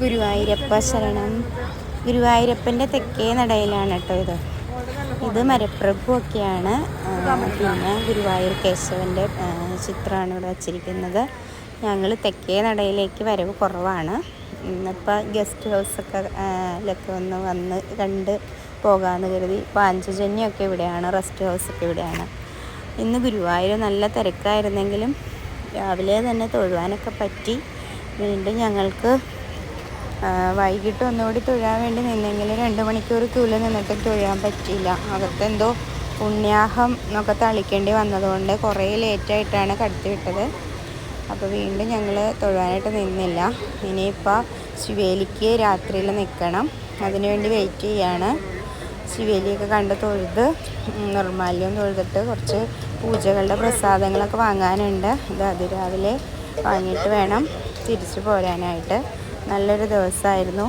ഗുരുവായൂരപ്പ ശരണം. ഗുരുവായൂരപ്പന്റെ തെക്കേ നടയിലാണ് കേട്ടോ ഇത്. ഇത് മരപ്രഭു ഒക്കെയാണ് ആ, പിന്നെ ഗുരുവായൂർ കേശവന്റെ ചിത്രമാണ് ഇവിടെ വച്ചിരിക്കുന്നത്. ഞങ്ങൾ തെക്കേ നടയിലേക്ക് വരവ് കുറവാണ്. ഇന്നിപ്പോൾ ഗസ്റ്റ് ഹൗസൊക്കെ ലൊക്കെ ഒന്ന് വന്ന് കണ്ട് പോകാമെന്ന് കരുതി. പാഞ്ചജന്യമൊക്കെ ഇവിടെയാണ് റെസ്റ്റ് ഹൗസൊക്കെ ഇവിടെയാണ്. ഇന്ന് ഗുരുവായൂർ നല്ല തിരക്കായിരുന്നെങ്കിലും രാവിലെ തന്നെ തൊഴുവാനൊക്കെ പറ്റി. വീണ്ടും ഞങ്ങൾക്ക് വൈകിട്ട് ഒന്നുകൂടി തൊഴാൻ വേണ്ടി നിന്നെങ്കിൽ രണ്ട് മണിക്കൂർ ക്യൂൽ നിന്നിട്ട് തൊഴാൻ പറ്റിയില്ല. അകത്തെന്തോ പുണ്യാഹം എന്നൊക്കെ തളിക്കേണ്ടി വന്നതുകൊണ്ട് കുറേ ലേറ്റായിട്ടാണ് കടത്തി വിട്ടത്. അപ്പോൾ വീണ്ടും ഞങ്ങൾ തൊഴാനായിട്ട് നിന്നില്ല. ഇനിയിപ്പോൾ ശിവേലിക്ക് രാത്രിയിൽ നിൽക്കണം അതിനുവേണ്ടി വെയിറ്റ് ചെയ്യാണ്. ശിവേലിയൊക്കെ കണ്ട് തൊഴുത് നിർമാല്യം തൊഴുതിട്ട് കുറച്ച് പൂജകളുടെ പ്രസാദങ്ങളൊക്കെ വാങ്ങാനുണ്ട്. ഇത് അതിരാവിലെ വാങ്ങിയിട്ട് വേണം തിരിച്ചു പോരാനായിട്ട്. നല്ലൊരു ദിവസമായിരുന്നു.